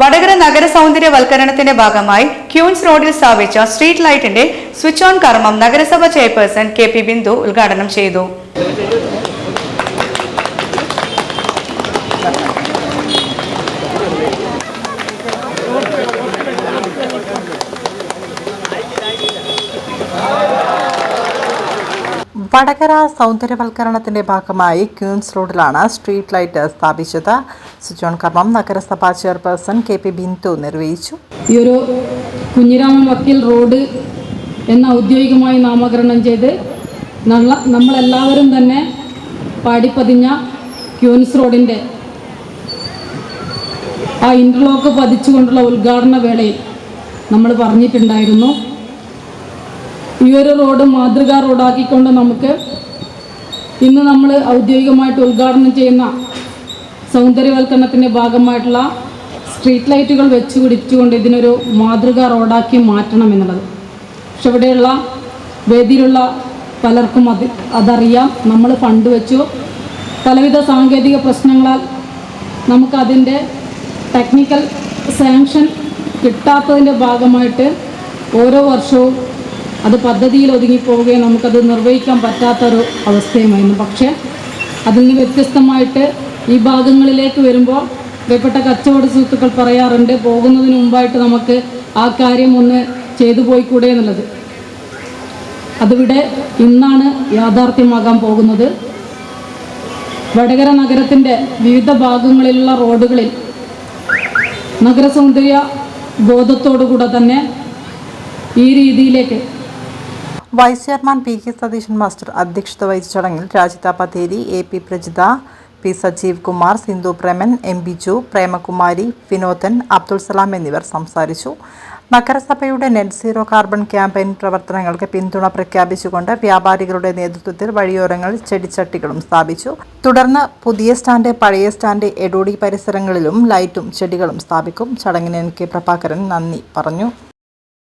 വടകര നഗര സൗന്ദര്യവൽക്കരണത്തിന്റെ ഭാഗമായി ക്യൂൻസ് റോഡിൽ സ്ഥാപിച്ച സ്ട്രീറ്റ് ലൈറ്റിന്റെ സ്വിച്ച് ഓൺ കർമ്മം നഗരസഭ ചെയർപേഴ്സൺ കെ പി ബിന്ദു ഉദ്ഘാടനം ചെയ്തു. വടകര സൗന്ദര്യവൽക്കരണത്തിന്റെ ഭാഗമായി ക്യൂൻസ് റോഡിലാണ് സ്ട്രീറ്റ് ലൈറ്റ് സ്ഥാപിച്ചത്. ഓൺ കർമ്മം നഗരസഭാ ചെയർപേഴ്സൺ കെ പി ബിന്ദു നിർവഹിച്ചു. ഈ ഒരു കുഞ്ഞിരാമൻ വക്കീൽ റോഡ് എന്ന ഔദ്യോഗികമായി നാമകരണം ചെയ്ത് നമ്മളെല്ലാവരും തന്നെ പാടിപ്പതിഞ്ഞ ക്യൂൻസ് റോഡിന്റെ ആ ഇന്റർലോക്ക് പതിച്ചുകൊണ്ടുള്ള ഉദ്ഘാടന വേളയിൽ നമ്മൾ പറഞ്ഞിട്ടുണ്ടായിരുന്നു. ഈ ഒരു റോഡ് മാതൃകാ റോഡാക്കിക്കൊണ്ട് നമുക്ക് ഇന്ന് നമ്മൾ ഔദ്യോഗികമായിട്ട് ഉദ്ഘാടനം ചെയ്യുന്ന സൗന്ദര്യവൽക്കരണത്തിന്റെ ഭാഗമായിട്ടുള്ള സ്ട്രീറ്റ് ലൈറ്റുകൾ വെച്ച് പിടിച്ചുകൊണ്ട് ഇതിനൊരു മാതൃകാ റോഡാക്കി മാറ്റണം എന്നുള്ളത്. പക്ഷെ ഇവിടെയുള്ള വേദിയിലുള്ള പലർക്കും അത് അതറിയാം. നമ്മൾ ഫണ്ട് വെച്ചു. പലവിധ സാങ്കേതിക പ്രശ്നങ്ങളാൽ നമുക്കതിന്റെ ടെക്നിക്കൽ സാങ്ഷൻ കിട്ടാത്തതിന്റെ ഭാഗമായിട്ട് ഓരോ വർഷവും അത് പദ്ധതിയിൽ ഒതുങ്ങിപ്പോവുകയും നമുക്കത് നിർവഹിക്കാൻ പറ്റാത്തൊരു അവസ്ഥയുമായിരുന്നു. പക്ഷേ അതിൽ നിന്ന് വ്യത്യസ്തമായിട്ട് ഈ ഭാഗങ്ങളിലേക്ക് വരുമ്പോൾ പ്രിയപ്പെട്ട കച്ചവട സുഹൃത്തുക്കൾ പറയാറുണ്ട് പോകുന്നതിന് മുമ്പായിട്ട് നമുക്ക് ആ കാര്യം ഒന്ന് ചെയ്തു പോയിക്കൂടെ എന്നുള്ളത്. അതിവിടെ ഇന്നാണ് യാഥാർത്ഥ്യമാകാൻ പോകുന്നത്. വടകര നഗരത്തിന്റെ വിവിധ ഭാഗങ്ങളിലുള്ള റോഡുകളിൽ നഗരസൗന്ദര്യ ബോധത്തോടുകൂടെ തന്നെ ഈ രീതിയിലേക്ക് vice chairman P K Satheesan master അധ്യക്ഷത വഹിച്ച ചടങ്ങിൽ Rajitha Patheri A P Prajitha P Sajeev Kumar Sindhu Preman M B Biju Premakumari Vinodan Abdul Salam എന്നിവർ സംസാരിച്ചു. നഗരസഭയുടെ നെറ്റ് സീറോ കാർബൺ ക്യാമ്പയിൻ പ്രവർത്തനങ്ങൾക്ക് പിന്തുണ പ്രഖ്യാപിച്ചുകൊണ്ട് വ്യാപാരികളുടെ നേതൃത്വത്തിൽ വഴിയോരങ്ങളിൽ ചെടിച്ചട്ടികളും സ്ഥാപിച്ചു. തുടർന്ന് പുതിയ സ്റ്റാൻഡ് പഴയ സ്റ്റാൻഡ് എടോടി പരിസരങ്ങളിലും ലൈറ്റും ചെടികളും സ്ഥാപിക്കും. ചടങ്ങിന് എൻ കെ പ്രഭാകരൻ നന്ദി പറഞ്ഞു.